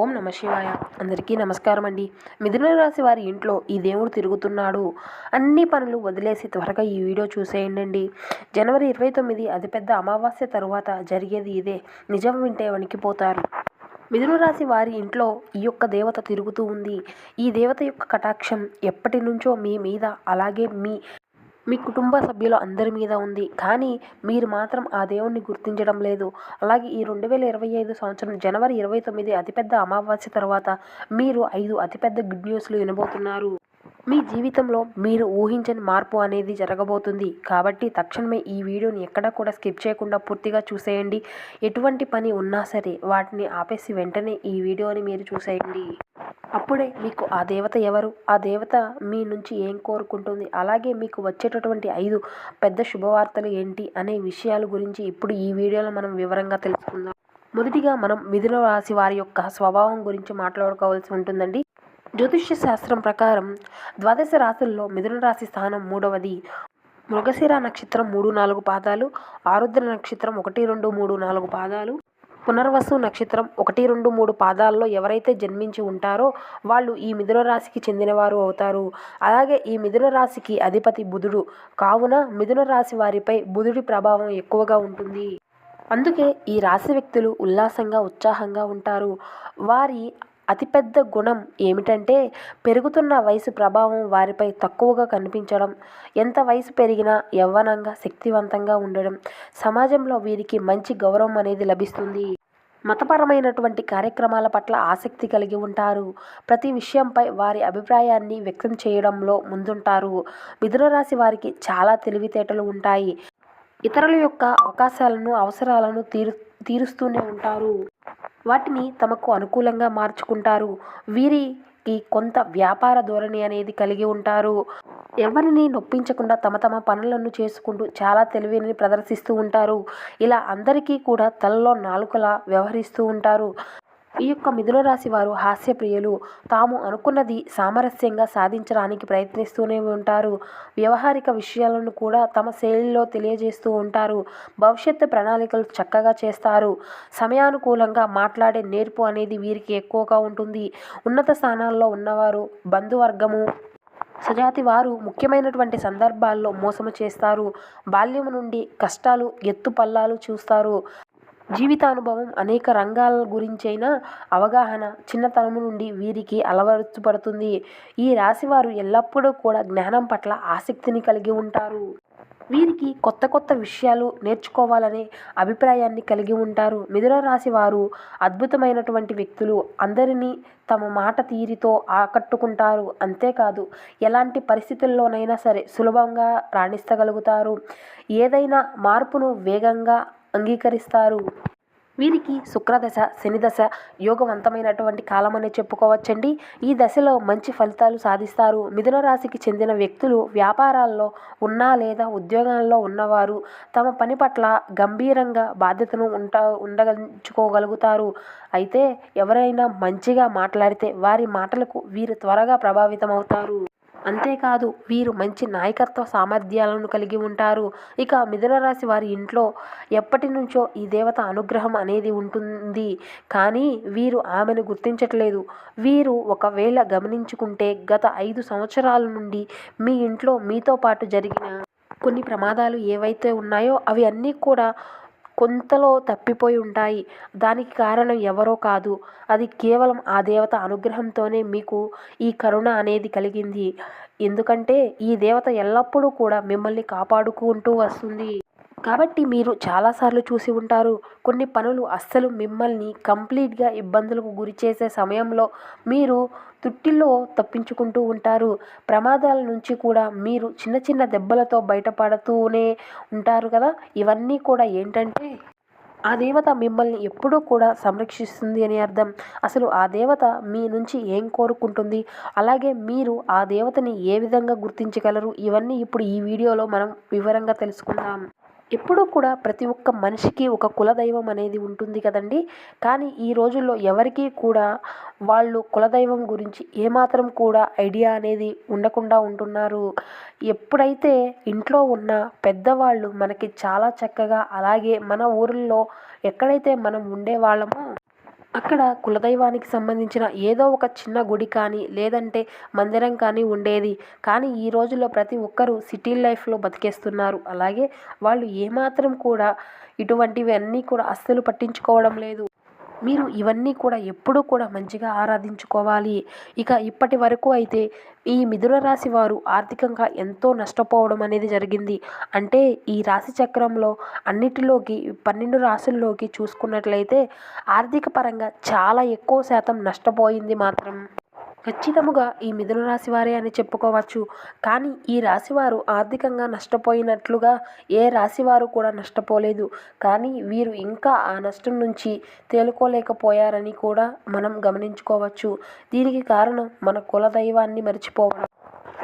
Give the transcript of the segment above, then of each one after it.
ఓం నమ శివాయ. అందరికీ నమస్కారం అండి మిథున రాశి వారి ఇంట్లో ఈ దేవుడు తిరుగుతున్నాడు. అన్ని పనులు వదిలేసి త్వరగా ఈ వీడియో చూసేయండి జనవరి ఇరవై తొమ్మిది అతిపెద్ద అమావాస్య తరువాత జరిగేది ఇదే. నిజం వింటే వణికిపోతారు. మిథున రాశి వారి ఇంట్లో ఈ యొక్క దేవత తిరుగుతూ ఉంది. ఈ దేవత యొక్క కటాక్షం ఎప్పటి నుంచో మీ మీద అలాగే మీ మీ కుటుంబ సభ్యుల అందరి మీద ఉంది. కానీ మీరు మాత్రం ఆ దేవుణ్ణి గుర్తించడం లేదు. అలాగే ఈ రెండు వేల ఇరవై ఐదు సంవత్సరం జనవరి ఇరవై తొమ్మిది అతిపెద్ద అమావాస్య తర్వాత మీరు ఐదు అతిపెద్ద గుడ్ న్యూస్లు వినబోతున్నారు. మీ జీవితంలో మీరు ఊహించని మార్పు అనేది జరగబోతుంది. కాబట్టి తక్షణమే ఈ వీడియోని ఎక్కడా కూడా స్కిప్ చేయకుండా పూర్తిగా చూసేయండి. ఎటువంటి పని ఉన్నా సరే వాటిని ఆపేసి వెంటనే ఈ వీడియోని మీరు చూసేయండి. అప్పుడే మీకు ఆ దేవత ఎవరు? ఆ దేవత మీ నుంచి ఏం కోరుకుంటుంది? అలాగే మీకు వచ్చేటటువంటి ఐదు పెద్ద శుభవార్తలు ఏంటి అనే విషయాల గురించి ఇప్పుడు ఈ వీడియోలో మనం వివరంగా తెలుసుకుందాం. మొదటిగా మనం మిథున రాశి వారి యొక్క స్వభావం గురించి మాట్లాడుకోవాల్సి ఉంటుందండి. జ్యోతిష్య శాస్త్రం ప్రకారం ద్వాదశ రాశుల్లో మిథున రాశి స్థానం మూడవది. మృగశిర నక్షత్రం మూడు నాలుగు పాదాలు ఆరుద్ర నక్షత్రం ఒకటి రెండు మూడు నాలుగు పాదాలు పునర్వసు నక్షత్రం ఒకటి రెండు మూడు పాదాల్లో ఎవరైతే జన్మించి ఉంటారో వాళ్ళు ఈ మిథున రాశికి చెందినవారు అవుతారు. అలాగే ఈ మిథున రాశికి అధిపతి బుధుడు. కావున మిథున రాశి వారిపై బుధుడి ప్రభావం ఎక్కువగా ఉంటుంది. అందుకే ఈ రాశి వ్యక్తులు ఉల్లాసంగా ఉత్సాహంగా ఉంటారు. వారి అతిపెద్ద గుణం ఏమిటంటే పెరుగుతున్న వయసు ప్రభావం వారిపై తక్కువగా కనిపించడం. ఎంత వయసు పెరిగినా యవ్వనంగా శక్తివంతంగా ఉండడం. సమాజంలో వీరికి మంచి గౌరవం అనేది లభిస్తుంది. మతపరమైనటువంటి కార్యక్రమాల పట్ల ఆసక్తి కలిగి ఉంటారు. ప్రతి విషయంపై వారి అభిప్రాయాన్ని వ్యక్తం చేయడంలో ముందుంటారు. మిథున రాశి వారికి చాలా తెలివితేటలు ఉంటాయి. ఇతరుల యొక్క అవకాశాలను అవసరాలను తీరు తీరుస్తూనే ఉంటారు. వాటిని తమకు అనుకూలంగా మార్చుకుంటారు. వీరి వీరికి కొంత వ్యాపార ధోరణి అనేది కలిగి ఉంటారు. ఎవరిని నొప్పించకుండా తమ తమ పనులను చేసుకుంటూ చాలా తెలివిని ప్రదర్శిస్తూ ఉంటారు. ఇలా అందరికీ కూడా తలలో నాలుకలా వ్యవహరిస్తూ ఉంటారు. ఈ యొక్క మిథున రాశి వారు హాస్యప్రియులు. తాము అనుకున్నది సామరస్యంగా సాధించడానికి ప్రయత్నిస్తూనే ఉంటారు. వ్యవహారిక విషయాలను కూడా తమ శైలిలో తెలియజేస్తూ ఉంటారు. భవిష్యత్తు ప్రణాళికలు చక్కగా చేస్తారు. సమయానుకూలంగా మాట్లాడే నేర్పు అనేది వీరికి ఎక్కువగా ఉంటుంది. ఉన్నత స్థానాల్లో ఉన్నవారు బంధువర్గము సజాతి వారు ముఖ్యమైనటువంటి సందర్భాల్లో మోసము చేస్తారు. బాల్యము నుండి కష్టాలు ఎత్తు పల్లాలు చూస్తారు. జీవితానుభవం అనేక రంగాల గురించైన అవగాహన చిన్నతనము నుండి వీరికి అలవరుచబడుతుంది ఈ రాశివారు ఎల్లప్పుడూ కూడా జ్ఞానం పట్ల ఆసక్తిని కలిగి ఉంటారు. వీరికి కొత్త కొత్త విషయాలు నేర్చుకోవాలనే అభిప్రాయాన్ని కలిగి ఉంటారు. మిథున రాశి వారు అద్భుతమైనటువంటి వ్యక్తులు. అందరినీ తమ మాట తీరితో ఆకట్టుకుంటారు. అంతేకాదు ఎలాంటి పరిస్థితుల్లోనైనా సరే సులభంగా రాణిస్తగలుగుతారు. ఏదైనా మార్పును వేగంగా అంగీకరిస్తారు. వీరికి శుక్రదశ శనిదశ యోగవంతమైనటువంటి కాలం అనే చెప్పుకోవచ్చండి. ఈ దశలో మంచి ఫలితాలు సాధిస్తారు. మిథున రాశికి చెందిన వ్యక్తులు వ్యాపారాల్లో ఉన్నా లేదా ఉద్యోగాల్లో ఉన్నవారు తమ పని పట్ల గంభీరంగా బాధ్యతను ఉంట ఉండగలుచుకోగలుగుతారు. అయితే ఎవరైనా మంచిగా మాట్లాడితే వారి మాటలకు వీరు త్వరగా ప్రభావితం అవుతారు అంతేకాదు వీరు మంచి నాయకత్వ సామర్థ్యాలను కలిగి ఉంటారు. ఇక మిథున రాశి వారి ఇంట్లో ఎప్పటి నుంచో ఈ దేవత అనుగ్రహం అనేది ఉంటుంది. కానీ వీరు ఆమెను గుర్తించట్లేదు. వీరు ఒకవేళ గమనించుకుంటే గత ఐదు సంవత్సరాల నుండి మీ ఇంట్లో మీతో పాటు జరిగిన కొన్ని ప్రమాదాలు ఏవైతే ఉన్నాయో అవి అన్నీ కూడా కొంతలో తప్పిపోయి ఉంటాయి. దానికి కారణం ఎవరో కాదు. అది కేవలం ఆ దేవత అనుగ్రహంతోనే మీకు ఈ కరుణ అనేది కలిగింది. ఎందుకంటే ఈ దేవత ఎల్లప్పుడూ కూడా మిమ్మల్ని కాపాడుకుంటూ వస్తుంది. కాబట్టి మీరు చాలాసార్లు చూసి ఉంటారు. కొన్ని పనులు అస్సలు మిమ్మల్ని కంప్లీట్గా ఇబ్బందులకు గురి చేసే సమయంలో మీరు తుట్టిలో తప్పించుకుంటూ ఉంటారు. ప్రమాదాల నుంచి కూడా మీరు చిన్న చిన్న దెబ్బలతో బయటపడుతూనే ఉంటారు కదా! ఇవన్నీ కూడా ఏంటంటే ఆ దేవత మిమ్మల్ని ఎప్పుడూ కూడా సంరక్షిస్తుంది అని అర్థం. అసలు ఆ దేవత మీ నుంచి ఏం కోరుకుంటుంది? అలాగే మీరు ఆ దేవతని ఏ విధంగా గుర్తించగలరు? ఇవన్నీ ఇప్పుడు ఈ వీడియోలో మనం వివరంగా తెలుసుకుందాం. ఎప్పుడూ కూడా ప్రతి ఒక్క మనిషికి ఒక కులదైవం అనేది ఉంటుంది కదండి. కానీ ఈ రోజుల్లో ఎవరికీ కూడా వాళ్ళు కులదైవం గురించి ఏమాత్రం కూడా ఐడియా అనేది ఉండకుండా ఉంటున్నారు. ఎప్పుడైతే ఇంట్లో ఉన్న పెద్దవాళ్ళు మనకి చాలా చక్కగా అలాగే మన ఊరిలో ఎక్కడైతే మనం ఉండేవాళ్ళమో అక్కడ కులదైవానికి సంబంధించిన ఏదో ఒక చిన్న గుడి కానీ లేదంటే మందిరం కానీ ఉండేది. కానీ ఈ రోజుల్లో ప్రతి ఒక్కరూ సిటీ లైఫ్లో బతికేస్తున్నారు. అలాగే వాళ్ళు ఏమాత్రం కూడా ఇటువంటివి అన్నీ కూడా అస్సలు పట్టించుకోవడం లేదు. మీరు ఇవన్నీ కూడా ఎప్పుడూ కూడా మంచిగా ఆరాధించుకోవాలి. ఇక ఇప్పటి వరకు అయితే ఈ మిథున రాశి వారు ఆర్థికంగా ఎంతో నష్టపోవడం అనేది జరిగింది. అంటే ఈ రాశి చక్రంలో అన్నిటిలోకి పన్నెండు రాశుల్లోకి చూసుకున్నట్లయితే ఆర్థిక పరంగా చాలా ఎక్కువ శాతం నష్టపోయింది మాత్రం. ఖచ్చితముగా ఈ మిథున రాశి వారే అని చెప్పుకోవచ్చు. కానీ ఈ రాశివారు ఆర్థికంగా నష్టపోయినట్లుగా ఏ రాశివారు కూడా నష్టపోలేదు. కానీ వీరు ఇంకా ఆ నష్టం నుంచి తేలుకోలేకపోయారని కూడా మనం గమనించుకోవచ్చు. దీనికి కారణం మన కుల దైవాన్ని మర్చిపోవడం.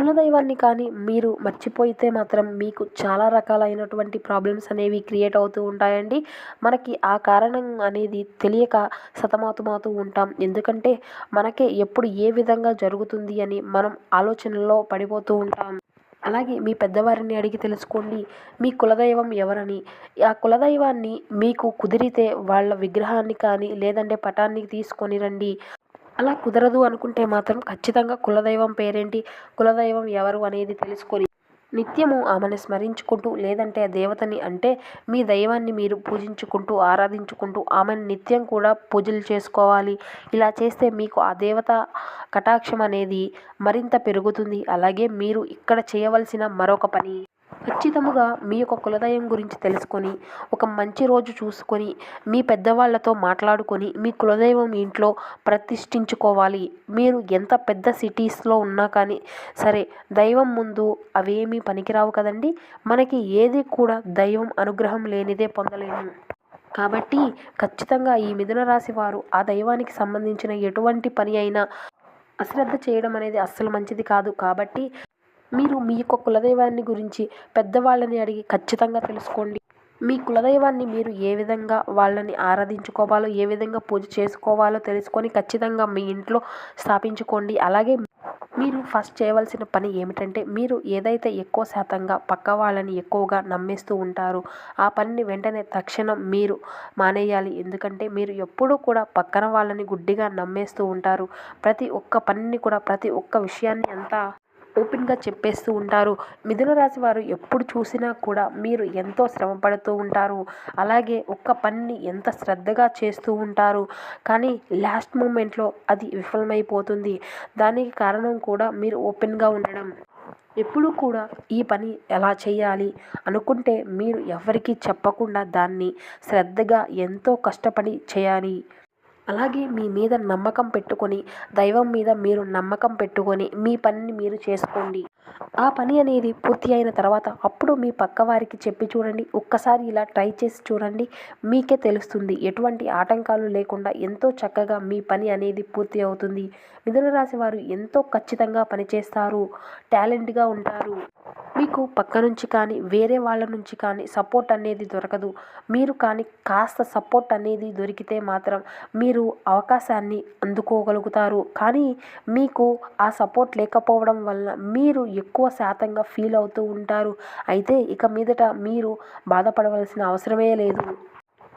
కులదైవాన్ని కానీ మీరు మర్చిపోయితే మాత్రం మీకు చాలా రకాలైనటువంటి ప్రాబ్లమ్స్ అనేవి క్రియేట్ అవుతూ ఉంటాయండి. మనకి ఆ కారణం అనేది తెలియక సతమతమవుతూ ఉంటాం. ఎందుకంటే మనకే ఎప్పుడు ఏ విధంగా జరుగుతుంది అని మనం ఆలోచనలో పడిపోతూ ఉంటాం. అలాగే మీ పెద్దవారిని అడిగి తెలుసుకోండి. మీ కులదైవం ఎవరని? ఆ కులదైవాన్ని మీకు కుదిరితే వాళ్ళ విగ్రహాన్ని కానీ లేదంటే పటాన్ని తీసుకొని రండి. అలా కుదరదు అనుకుంటే మాత్రం ఖచ్చితంగా కులదైవం పేరేంటి? కులదైవం ఎవరు అనేది తెలుసుకొని నిత్యము ఆమెను స్మరించుకుంటూ లేదంటే ఆ దేవతని అంటే మీ దైవాన్ని మీరు పూజించుకుంటూ ఆరాధించుకుంటూ ఆమెను నిత్యం కూడా పూజలు చేసుకోవాలి. ఇలా చేస్తే మీకు ఆ దేవత కటాక్షం అనేది మరింత పెరుగుతుంది. అలాగే మీరు ఇక్కడ చేయవలసిన మరొక పని ఖచ్చితముగా మీ యొక్క కులదయం గురించి తెలుసుకొని ఒక మంచి రోజు చూసుకొని మీ పెద్దవాళ్ళతో మాట్లాడుకొని మీ కులదైవం ఇంట్లో ప్రతిష్ఠించుకోవాలి. మీరు ఎంత పెద్ద సిటీస్లో ఉన్నా కానీ సరే దైవం ముందు అవేమీ పనికిరావు కదండి. మనకి ఏది కూడా దైవం అనుగ్రహం లేనిదే పొందలేము. కాబట్టి ఖచ్చితంగా ఈ మిథున రాశి వారు ఆ దైవానికి సంబంధించిన ఎటువంటి పని అయినా అశ్రద్ధ చేయడం అనేది అస్సలు మంచిది కాదు. కాబట్టి మీరు మీ యొక్క కులదైవాన్ని గురించి పెద్దవాళ్ళని అడిగి ఖచ్చితంగా తెలుసుకోండి. మీ కులదైవాన్ని మీరు ఏ విధంగా వాళ్ళని ఆరాధించుకోవాలో ఏ విధంగా పూజ చేసుకోవాలో తెలుసుకొని ఖచ్చితంగా మీ ఇంట్లో స్థాపించుకోండి. అలాగే మీరు ఫస్ట్ చేయవలసిన పని ఏమిటంటే మీరు ఏదైతే ఎక్కువ శాతంగా పక్క వాళ్ళని ఎక్కువగా నమ్మేస్తూ ఉంటారో ఆ పనిని వెంటనే తక్షణం మీరు మానేయాలి. ఎందుకంటే మీరు ఎప్పుడూ కూడా పక్కన వాళ్ళని గుడ్డిగా నమ్మేస్తూ ఉంటారు. ప్రతి ఒక్క పనిని కూడా ప్రతి ఒక్క విషయాన్ని అంతా ఓపెన్గా చెప్పేస్తూ ఉంటారు. మిథున రాశి వారు ఎప్పుడు చూసినా కూడా మీరు ఎంతో శ్రమ పడుతూ ఉంటారు. అలాగే ఒక్క పనిని ఎంత శ్రద్ధగా చేస్తూ ఉంటారు. కానీ లాస్ట్ మూమెంట్లో అది విఫలమైపోతుంది. దానికి కారణం కూడా మీరు ఓపెన్గా ఉండడం. ఎప్పుడూ కూడా ఈ పని ఎలా చేయాలి అనుకుంటే మీరు ఎవరికీ చెప్పకుండా దాన్ని శ్రద్ధగా ఎంతో కష్టపడి చేయాలి. అలాగే మీ మీద నమ్మకం పెట్టుకొని దైవం మీద మీరు నమ్మకం పెట్టుకొని మీ పనిని మీరు చేసుకోండి. ఆ పని అనేది పూర్తి అయిన తర్వాత అప్పుడు మీ పక్క వారికి చెప్పి చూడండి. ఒక్కసారి ఇలా ట్రై చేసి చూడండి. మీకే తెలుస్తుంది ఎటువంటి ఆటంకాలు లేకుండా ఎంతో చక్కగా మీ పని అనేది పూర్తి అవుతుంది. మిథున రాశి వారు ఎంతో ఖచ్చితంగా పనిచేస్తారు టాలెంట్గా ఉంటారు. మీకు పక్క నుంచి కానీ వేరే వాళ్ళ నుంచి కానీ సపోర్ట్ అనేది దొరకదు. మీరు కానీ కాస్త సపోర్ట్ అనేది దొరికితే మాత్రం మీ మీరు అవకాశాన్ని అందుకోగలుగుతారు. కానీ మీకు ఆ సపోర్ట్ లేకపోవడం వల్ల మీరు ఎక్కువ శాతంగా ఫీల్ అవుతూ ఉంటారు. అయితే ఇక మీదట మీరు బాధపడవలసిన అవసరమే లేదు.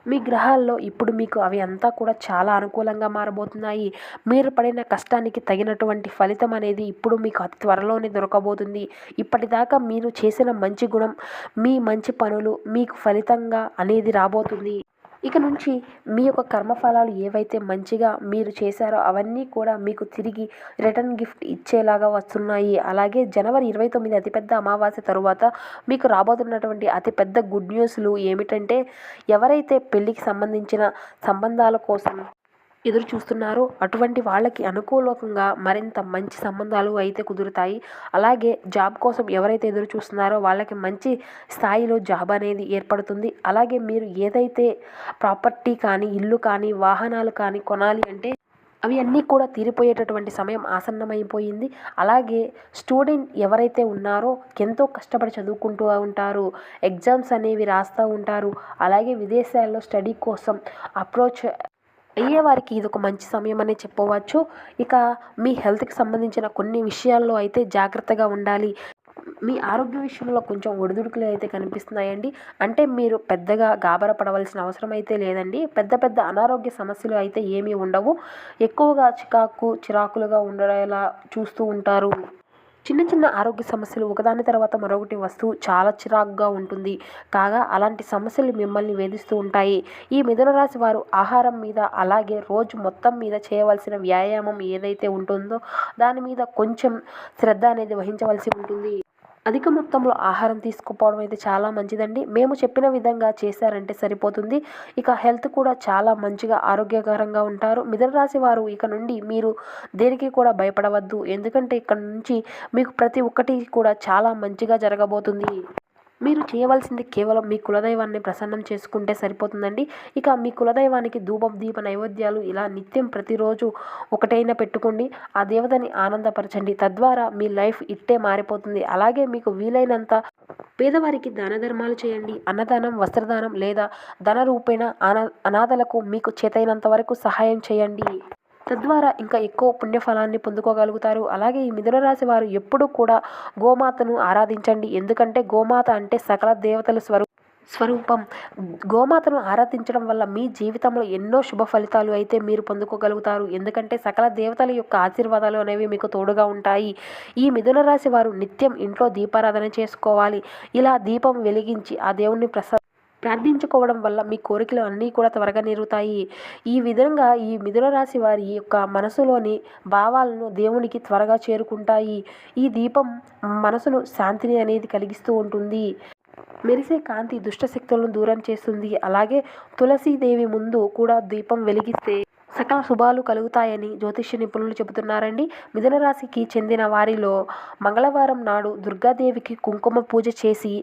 మీ గ్రహాల్లో ఇప్పుడు మీకు అవి అంతా కూడా చాలా అనుకూలంగా మారబోతున్నాయి. మీరు పడిన కష్టానికి తగినటువంటి ఫలితం అనేది ఇప్పుడు మీకు అతి త్వరలోనే దొరకబోతుంది. ఇప్పటిదాకా మీరు చేసిన మంచి గుణం మీ మంచి పనులు మీకు ఫలితంగా అనేది రాబోతుంది. ఇక నుంచి మీ యొక్క కర్మఫలాలు ఏవైతే మంచిగా మీరు చేశారో అవన్నీ కూడా మీకు తిరిగి రిటర్న్ గిఫ్ట్ ఇచ్చేలాగా వస్తున్నాయి. అలాగే జనవరి ఇరవై తొమ్మిది అతిపెద్ద అమావాస్య తరువాత మీకు రాబోతున్నటువంటి అతిపెద్ద గుడ్ న్యూస్లు ఏమిటంటే ఎవరైతే పెళ్ళికి సంబంధించిన సంబంధాల కోసం ఎదురు చూస్తున్నారో అటువంటి వాళ్ళకి అనుకూలంగా మరింత మంచి సంబంధాలు అయితే కుదురుతాయి. అలాగే జాబ్ కోసం ఎవరైతే ఎదురు చూస్తున్నారో వాళ్ళకి మంచి స్థాయిలో జాబ్ అనేది ఏర్పడుతుంది. అలాగే మీరు ఏదైతే ప్రాపర్టీ కానీ ఇల్లు కానీ వాహనాలు కానీ కొనాలి అంటే అవి అన్నీ కూడా తీరిపోయేటటువంటి సమయం ఆసన్నమైపోయింది. అలాగే స్టూడెంట్ ఎవరైతే ఉన్నారో ఎంతో కష్టపడి చదువుకుంటూ ఉంటారు ఎగ్జామ్స్ అనేవి రాస్తూ ఉంటారు. అలాగే విదేశాల్లో స్టడీ కోసం అప్రోచ్ అయ్యే వారికి ఇది ఒక మంచి సమయం అనే చెప్పవచ్చు. ఇక మీ హెల్త్కి సంబంధించిన కొన్ని విషయాల్లో అయితే జాగ్రత్తగా ఉండాలి. మీ ఆరోగ్య విషయంలో కొంచెం ఒడిదుడుకులు అయితే కనిపిస్తున్నాయండి. అంటే మీరు పెద్దగా గాబర పడవలసిన అవసరం అయితే లేదండి. పెద్ద పెద్ద అనారోగ్య సమస్యలు అయితే ఏమీ ఉండవు. ఎక్కువగా చికాకు చిరాకులుగా ఉండేలా చూస్తూ ఉంటారు. చిన్న చిన్న ఆరోగ్య సమస్యలు ఒకదాని తర్వాత మరొకటి వస్తూ చాలా చిరాకుగా ఉంటుంది. కాగా అలాంటి సమస్యలు మిమ్మల్ని వేధిస్తూ ఉంటాయి. ఈ మిథున రాశి వారు ఆహారం మీద అలాగే రోజు మొత్తం మీద చేయవలసిన వ్యాయామం ఏదైతే ఉంటుందో దాని మీద కొంచెం శ్రద్ధ అనేది వహించవలసి ఉంటుంది. అధిక మొత్తంలో ఆహారం తీసుకుపోవడం అయితే చాలా మంచిదండి. మేము చెప్పిన విధంగా చేశారంటే సరిపోతుంది. ఇక హెల్త్ కూడా చాలా మంచిగా ఆరోగ్యకరంగా ఉంటారు. మిథున రాశి వారు ఇక నుండి మీరు దేనికి కూడా భయపడవద్దు. ఎందుకంటే ఇక్కడ నుంచి మీకు ప్రతి ఒక్కటి కూడా చాలా మంచిగా జరగబోతుంది. మీరు చేయవలసింది కేవలం మీ కులదైవాన్ని ప్రసన్నం చేసుకుంటే సరిపోతుందండి. ఇక మీ కులదైవానికి ధూపం దీప నైవేద్యాలు ఇలా నిత్యం ప్రతిరోజు ఒకటైనా పెట్టుకోండి. ఆ దేవతని ఆనందపరచండి. తద్వారా మీ లైఫ్ ఇట్టే మారిపోతుంది. అలాగే మీకు వీలైనంత పేదవారికి దాన ధర్మాలు చేయండి. అన్నదానం వస్త్రదానం లేదా ధన రూపేణ అనా అనాథలకు మీకు చేతైనంత వరకు సహాయం చేయండి. తద్వారా ఇంకా ఎక్కువ పుణ్యఫలాన్ని పొందుకోగలుగుతారు. అలాగే ఈ మిథున రాశి వారు ఎప్పుడూ కూడా గోమాతను ఆరాధించండి. ఎందుకంటే గోమాత అంటే సకల దేవతల స్వరూ స్వరూపం. గోమాతను ఆరాధించడం వల్ల మీ జీవితంలో ఎన్నో శుభ ఫలితాలు అయితే మీరు పొందుకోగలుగుతారు. ఎందుకంటే సకల దేవతల యొక్క ఆశీర్వాదాలు అనేవి మీకు తోడుగా ఉంటాయి. ఈ మిథున రాశి వారు నిత్యం ఇంట్లో దీపారాధన చేసుకోవాలి. ఇలా దీపం వెలిగించి ఆ దేవుణ్ణి ప్రసాద ప్రార్థించుకోవడం వల్ల మీ కోరికలు అన్నీ కూడా త్వరగా నెరుగుతాయి. ఈ విధంగా ఈ మిథున రాశి వారి యొక్క మనసులోని భావాలను దేవునికి త్వరగా చేరుకుంటాయి. ఈ దీపం మనసును శాంతిని అనేది కలిగిస్తూ ఉంటుంది. మెరిసే కాంతి దుష్టశక్తులను దూరం చేస్తుంది. అలాగే తులసీదేవి ముందు కూడా దీపం వెలిగిస్తే సకల శుభాలు కలుగుతాయని జ్యోతిష్య నిపుణులు చెబుతున్నారండి. మిథున రాశికి చెందిన వారిలో మంగళవారం నాడు దుర్గాదేవికి కుంకుమ పూజ చేసి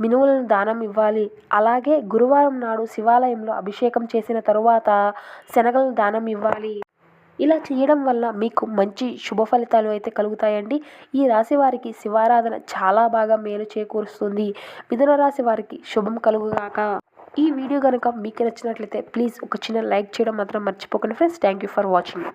మినువులను దానం ఇవ్వాలి. అలాగే గురువారం నాడు శివాలయంలో అభిషేకం చేసిన తరువాత శనగలను దానం ఇవ్వాలి. ఇలా చేయడం వల్ల మీకు మంచి శుభ ఫలితాలు అయితే కలుగుతాయండి. ఈ రాశి వారికి శివారాధన చాలా బాగా మేలు చేకూరుస్తుంది. మిథున రాశి వారికి శుభం కలుగుగాక. ఈ వీడియో కనుక మీకు నచ్చినట్లయితే ప్లీజ్ ఒక చిన్న లైక్ చేయడం మాత్రం మర్చిపోకండి friends. Thank you for watching